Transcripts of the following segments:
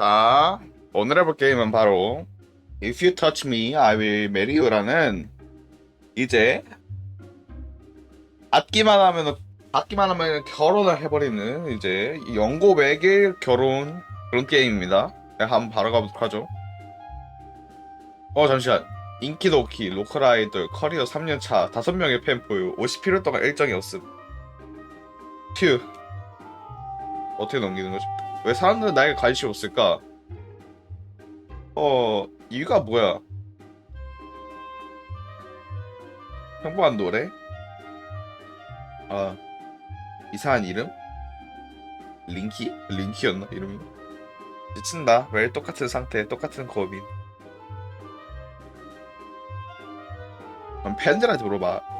자, 오늘 해볼 게임은 바로 If You Touch Me, I Will Marry You라는 이제 받기만 하면 받기만 하면 결혼을 해버리는 이제 영고 외길 결혼 그런 게임입니다. 네, 한번 바로 가보도록 하죠. 어 잠시만. 인기도키, 로컬 아이돌, 커리어 3년차, 5명의 팬 보유, 50필요 동안 일정이 없음. 휴. 어떻게 넘기는 거지? 왜 사람들은 나에게 관심이 없을까? 어, 이유가 뭐야? 평범한 노래? 아, 이상한 이름? 링키? 링키였나? 이름이? 미친다. 매일 똑같은 상태, 똑같은 고민. 그럼 팬들한테 물어봐.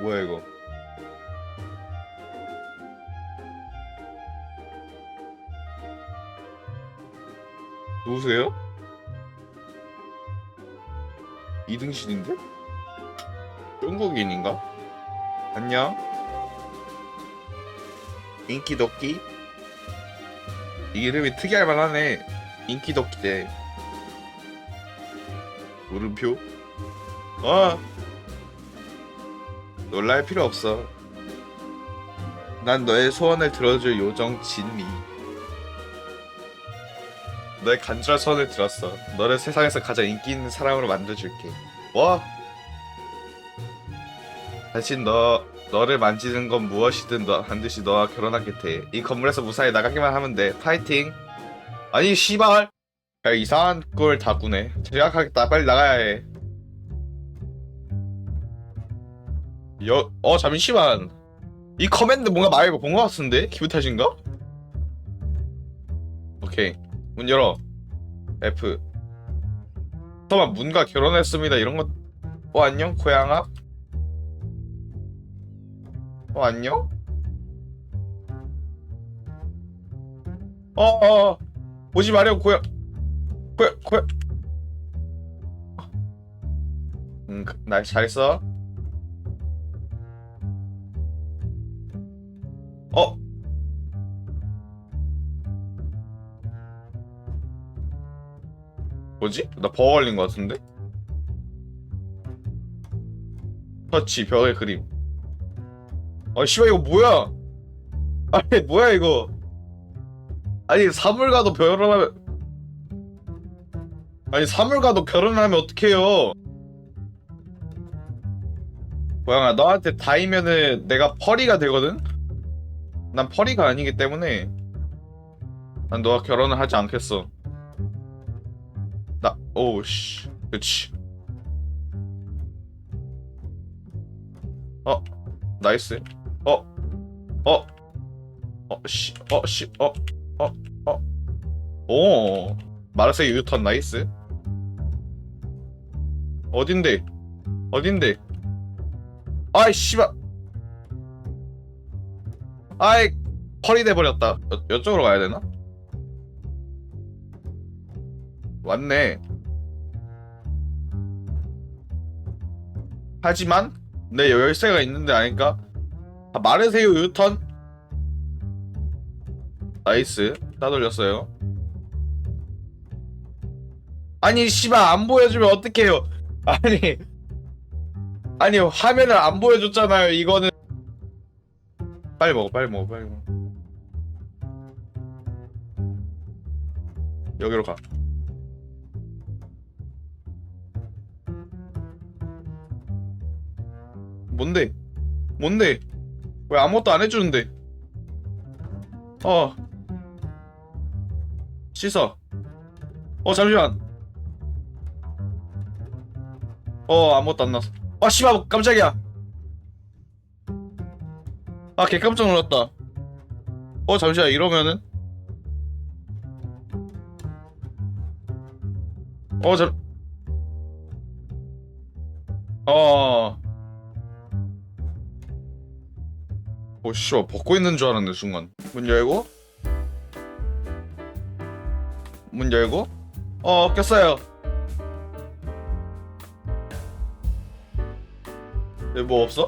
뭐야 이거? 누구세요? 이등신인데? 중국인인가? 안녕? 인기도끼? 이 이름이 특이할 만하네 인기도끼대 물음표? 어 놀랄 필요 없어. 난 너의 소원을 들어줄 요정 진미. 너의 간절한 소원을 들었어. 너를 세상에서 가장 인기 있는 사람으로 만들어줄게. 뭐? 대신 너 너를 만지는 건 무엇이든 너 반드시 너와 결혼하게 돼. 이 건물에서 무사히 나가기만 하면 돼. 파이팅. 아니 씨발. 야 이상한 걸 다 꾸네. 제약하겠다. 빨리 나가야 해. 여, 어 잠시만. 이 커맨드 뭔가 말고 본것 같은데? 기분 탓인가? 오케이. 문 열어. F. 잠깐만 문과 결혼했습니다. 이런 거 어 안녕 고양아. 어 안녕? 어어 어, 오지 마려 고양 고양 고양 응 날 잘했어 어? 뭐지? 나 버거 걸린 것 같은데? 터치 벽의 그림 아 씨발 이거 뭐야 아니 뭐야 이거 아니 사물과도 결혼하면 아니 사물과도 결혼하면 어떡해요 고양아 너한테 닿으면은 내가 펄이가 되거든? 난 펄이가 아니기 때문에 난 너와 결혼을 하지 않겠어. 나 오우 씨. 그치. 어. 나이스. 어. 어. 어 씨. 어 씨. 어. 어. 어. 오. 마르세유 유턴 나이스. 어딘데? 어딘데? 아이 씨발. 아이 펄이 돼버렸다 여, 이쪽으로 가야 되나? 왔네. 하지만 내 열쇠가 있는데 아닐까? 아, 말으세요 유턴. 나이스. 따돌렸어요. 아니 씨발 안 보여주면 어떡해요? 아니 아니 화면을 안 보여줬잖아요 이거는. 빨리 먹어 빨리 먹어 빨리 먹어. 여기로 가 뭔데 뭔데 왜 아무것도 안 해주는데 어 씻어 어 잠시만 어 아무것도 안 나왔어 아 씨발 깜짝이야 아, 개 깜짝 놀랐다. 어, 잠시만, 이러면은. 어, 잠. 어. 오, 씨, 벗고 있는 줄 알았네, 순간. 문 열고. 문 열고. 어, 꼈어요. 여기 뭐 없어?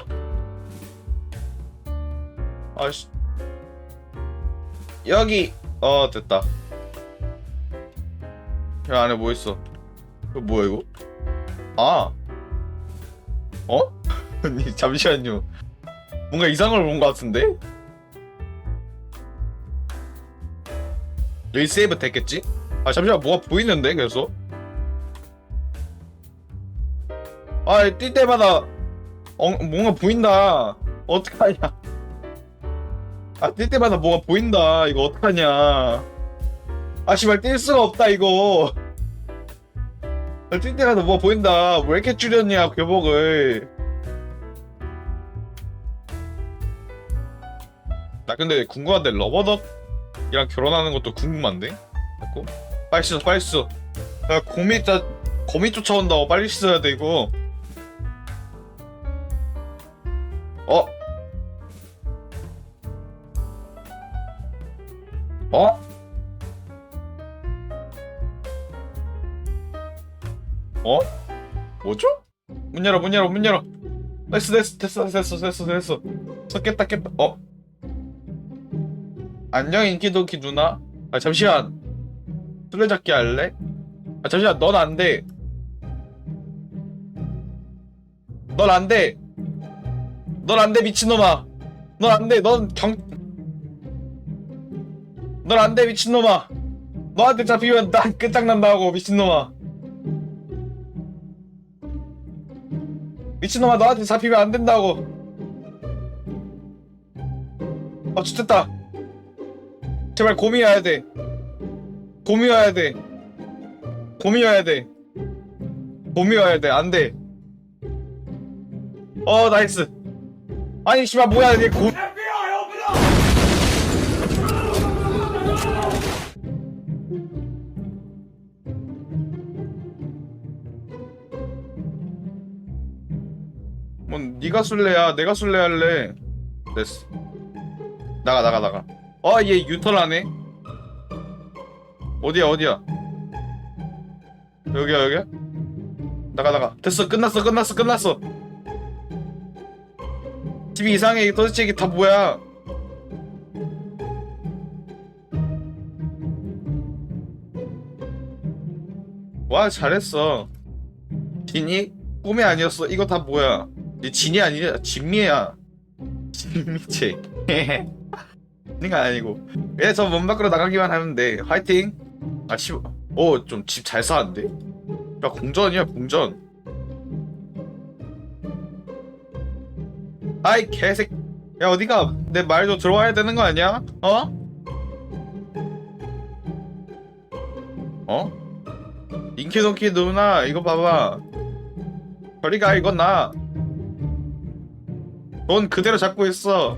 아씨 여기 어 됐다 이 안에 뭐 있어 이거 뭐야 이거 아 어? 잠시만요 뭔가 이상한 걸본것 같은데? 여기 세이브 됐겠지? 아 잠시만 뭐가 보이는데 계속? 아뛸 때마다 어, 뭔가 보인다. 어떡하냐. 아뛸 때마다 뭐가 보인다. 이거 어떡하냐. 아 씨발 뛸 수가 없다 이거. 아, 뛸 때마다 뭐가 보인다. 왜 이렇게 줄였냐 교복을 나 근데 궁금한데 러버덕이랑 결혼하는 것도 궁금한데 자꾸 빨리 씻어 빨리 씻어 야 곰이 짜 곰이 쫓아온다고 빨리 씻어야 돼 이거 어? 어? 어? 뭐죠? 문 열어 문 열어 문 열어 됐어 됐어 됐어 됐어 됐어 됐어 깼다 깼다 어? 안녕 인기도끼 누나. 아 잠시만. 술래잡기 할래? 아 잠시만 넌 안 돼. 넌 안 돼. 넌 안 돼 미친놈아. 넌 안 돼 넌 경... 넌 안 돼 미친놈아. 너한테 잡히면 난 끝장난다고 미친놈아. 미친놈아 너한테 잡히면 안 된다고. 아 죽겠다 제발 곰이 와야 돼. 곰이 와야 돼. 곰이 와야 돼. 곰이 와야 돼. 안 돼. 어 나이스. 아니 씨발 뭐야 이게 곰뭐 네가 술래야? 내가 술래 할래? 됐어. 나가 나가 나가 어얘 유턴하네. 어디야 어디야? 여기야 여기야? 나가 나가. 됐어 끝났어 끝났어 끝났어. 집이 이상해 도대체 이게 다 뭐야? 와 잘했어. 진이? 꿈이 아니었어. 이거 다 뭐야? 이 진이 아니야 진미야. 진미체 니 가 아니고. 예저 문 밖으로 나가기만 하면 돼. 화이팅! 아씨. 오좀 집잘 쌓았는데? 야 공전이야 공전. 아이 개색. 야 어디가? 내 말도 들어와야 되는 거 아니야? 어? 어? 인키동키 누나 이거 봐봐. 저리가 이건 나. 넌 그대로 잡고 있어.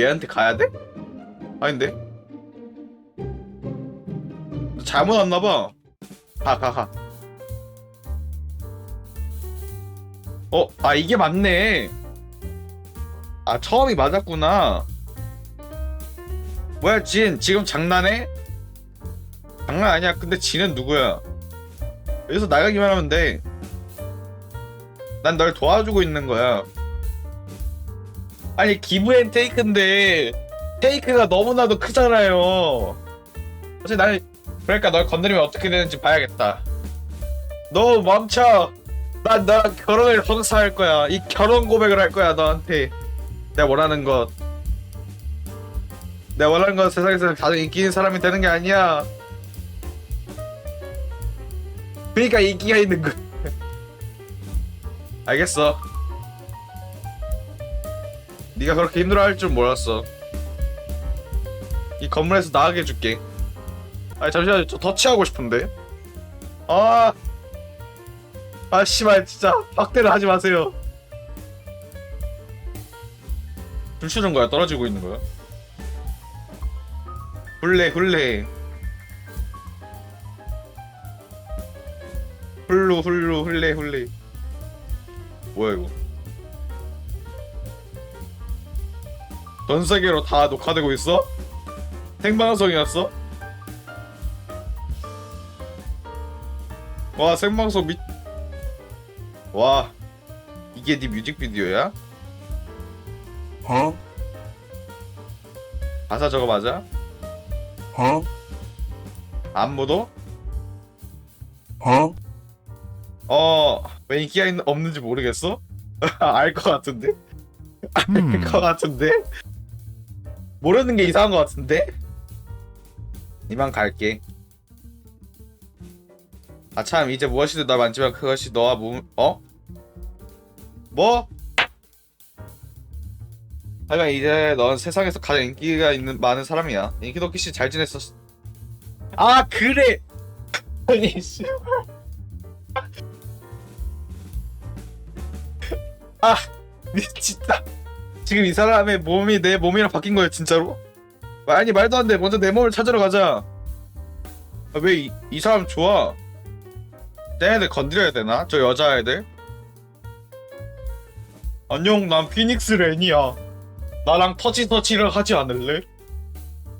얘한테 가야 돼? 아닌데? 잘못 왔나봐. 가, 가, 가. 어, 아, 이게 맞네. 아, 처음이 맞았구나. 뭐야, 진, 지금 장난해? 장난 아니야. 근데 지는 누구야? 여기서 나가기만 하면 돼. 난 널 도와주고 있는 거야. 아니 기브앤 테이크인데 테이크가 너무나도 크잖아요. 사실 나는 그러니까 널 건드리면 어떻게 되는지 봐야겠다. 너 멈춰. 난 너랑 결혼을 성사할 거야. 이 결혼 고백을 할 거야 너한테. 내가 원하는 것. 내가 원하는 건 세상에서 가장 인기 있는 사람이 되는 게 아니야. 그러니까 인기가 있는 거. 알겠어. 네가 그렇게 힘들어할 줄 몰랐어. 이 건물에서 나가게 해줄게. 아 잠시만 저 더치하고 싶은데. 아, 아 씨발 진짜 박대를 하지 마세요. 불추는 거야? 떨어지고 있는 거야? 훌레 훌레. 훌루 훌루 훌레 훌레 뭐야 이거 전 세계로 다 녹화되고 있어? 생방송이었어? 와 생방송 미. 와 이게 네 뮤직비디오야? 어? 가사 저거 맞아? 어? 안무도? 어? 어, 왜 인기가 있, 없는지 모르겠어? 알 것 같은데? 알 것 같은데? 모르는 게 이상한 것 같은데? 이만 갈게. 아, 참, 이제 무엇이든 날 만지면 그것이 너와 몸, 어? 뭐? 하여간 이제 넌 세상에서 가장 인기가 있는 많은 사람이야. 인기도끼 씨 잘 지냈었어. 아, 그래! 아니, 씨. 아, 미친다. 지금 이 사람의 몸이 내 몸이랑 바뀐 거야, 진짜로? 아니, 말도 안 돼. 먼저 내 몸을 찾으러 가자. 아, 왜 이, 이 사람 좋아? 쟤네들 건드려야 되나? 저 여자애들? 안녕, 난 피닉스 렌이야. 나랑 터치 터치를 하지 않을래?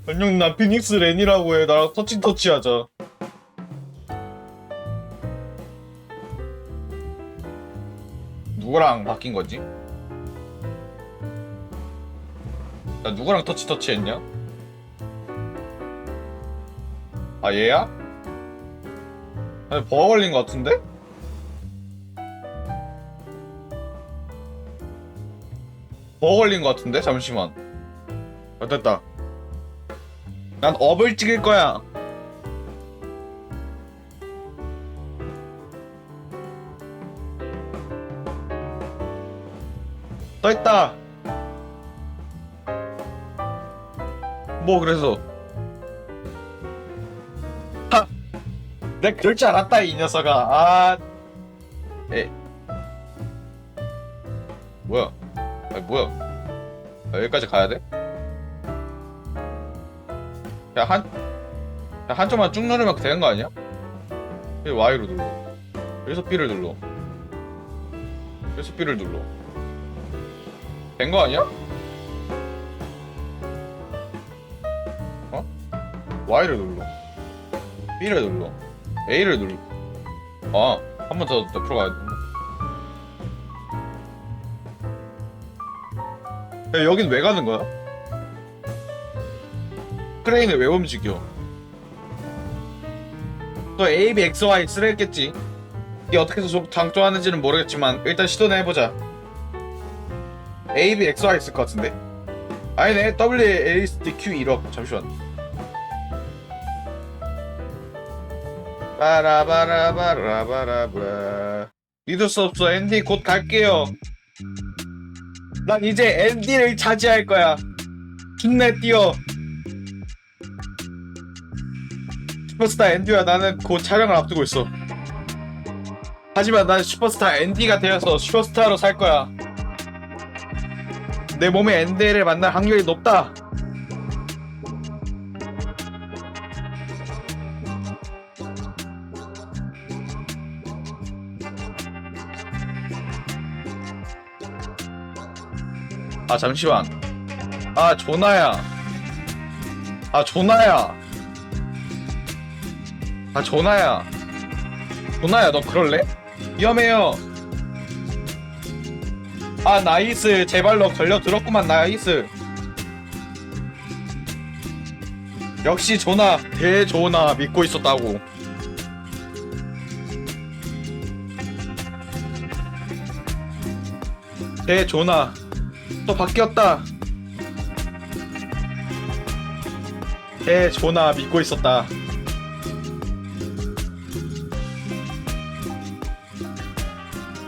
안녕, 난 피닉스 렌이라고 해. 나랑 터치 터치 하자. 누구랑 바뀐 거지? 나 누구랑 터치 터치 했냐? 아 얘야? 아니 버거 걸린 거 같은데? 버거 걸린 거 같은데? 잠시만 아 됐다 난 업을 찍을 거야 떠있다 뭐 그래서 하! 내가 그럴 줄 알았다 이 녀석아 아 에. 뭐야 아니 뭐야 아, 여기까지 가야 돼? 그냥 한 한쪽만 쭉 누르면 되는 거 아니야? 여기 Y로 눌러 여기서 B를 눌러 여기서 B를 눌러 된 거 아니야? Y를 눌러 B를 눌러 A를 눌러 아, 한 번 더 옆으로 가야 돼. 야, 여긴 왜 가는 거야? 크레인을 왜 움직여? 또 A, B, X, Y 쓰레겠지. 이게 어떻게 해서 장조하는지는 모르겠지만 일단 시도는 해보자. A, B, X, Y 있을 것 같은데? 아니네 W, A, S, D, Q 1억 잠시만 바라바라바라바라바. 믿을 수 없어. 앤디 곧 갈게요. 난 이제 앤디를 차지할 거야. 힘내 뛰어. 슈퍼스타 앤디와 나는 곧 촬영을 앞두고 있어. 하지만 난 슈퍼스타 앤디가 되어서 슈퍼스타로 살 거야. 내 몸에 엔데를 만날 확률이 높다. 아 잠시만. 아 조나야. 아 조나야. 아 조나야. 조나야 너 그럴래? 위험해요. 아 나이스 제발로 걸려 들었구만 나이스 역시 조나 대조나 믿고 있었다고 대조나 또 바뀌었다 대조나 믿고 있었다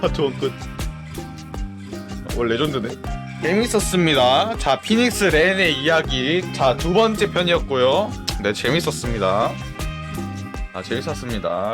하트원 끝월 레전드네. 재밌었습니다. 자, 피닉스 렌의 이야기. 자, 두 번째 편이었고요. 네, 재밌었습니다. 아, 재밌었습니다.